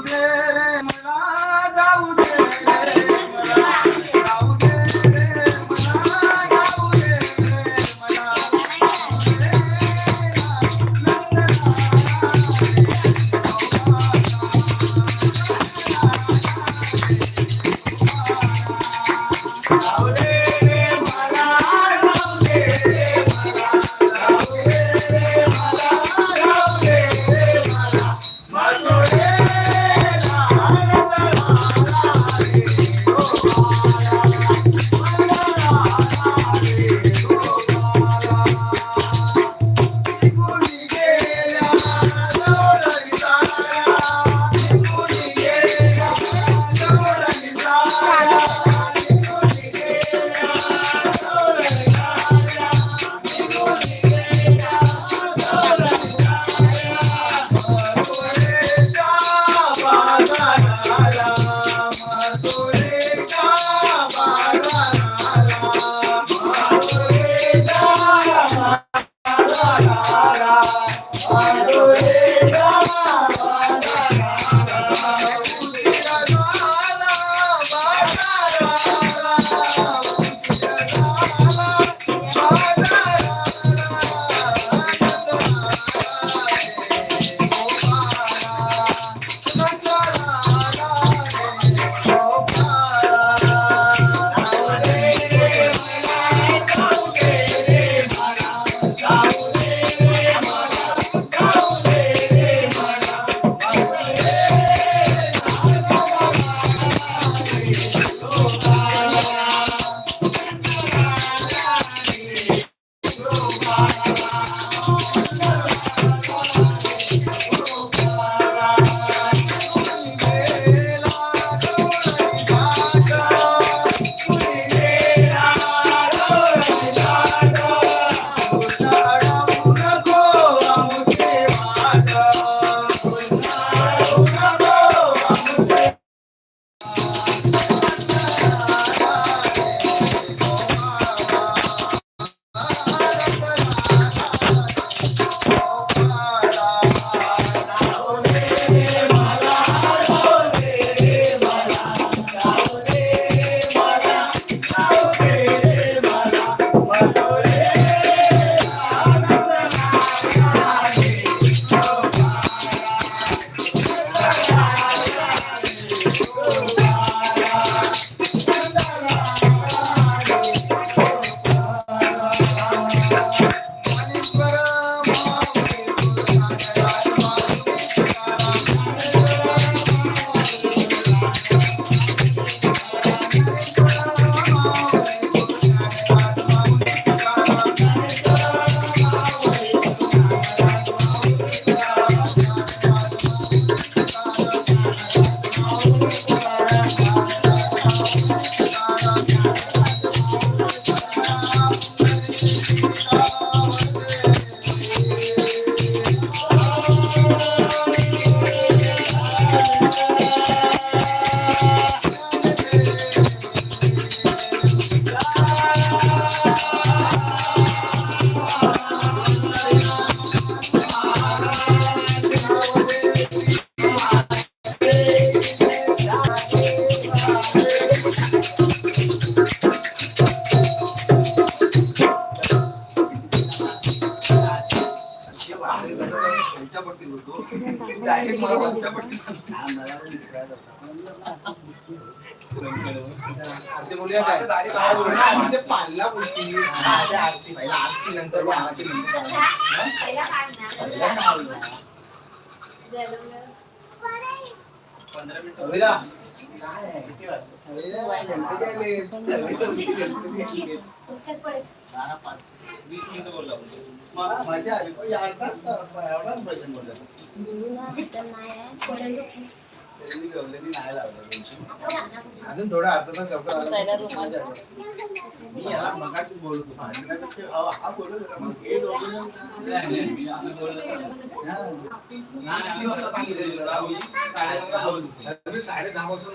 जाऊ दे मला जाऊ दे ते बोलूया काय ते पाहिला बोलती आधी आरती पहिला आरती नंतर मग आरती नंतर. पहिला पाहिलं. सविता. किती वाजले? गणपती आले. वीस मिनिटं बोलला म- मजा आली पण एवढाच एवढाच भजन बोलला त्यांनी गवलेनी नाही लावलं अजून थोडा आला तर. मी याला मगाशीच बोलत होतो आणि हा बोलत होता मग हे दोघं जण-. किती वाजता सांगितलेलं तुला? मी साडेनऊला बोलत होतो. मी साडे दहा वाजून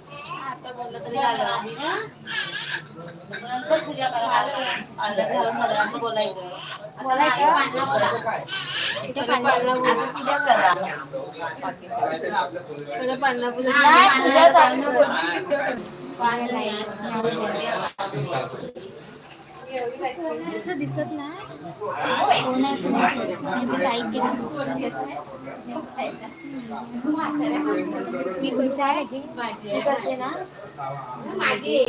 दिली. गेलं मावशी पाच होत टाळी. हातला वापरायला लागतं. पानाला पाची पानाला पूजा करायची ना आधी करायचं काय? तिच्या पांडवाला पूजा करा करायचं ना आपल्या पोरीला. पांडवा असं दिसत नाही. कोण आहे असं दिसत नाही. ताई मी कोणचा आहे. मी करते ना. नाही.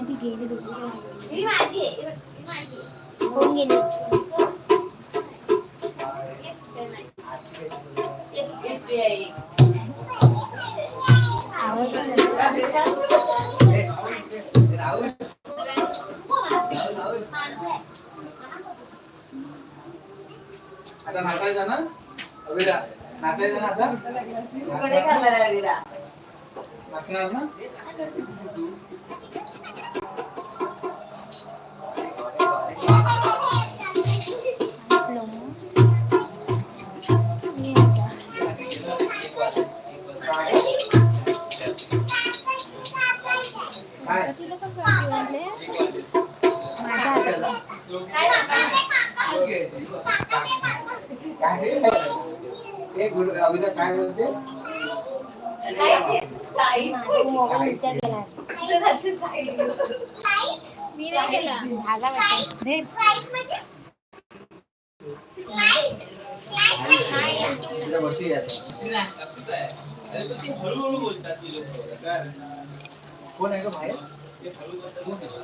ती गेली दुसरीकडे. कोण गेली. आता नाचायचं ना अविरा नाचायचं ना आता नाचणार ना काय? बोलते मी नाही केला झाला वाटतं कोण आहे का बाहेर? कोण खाली.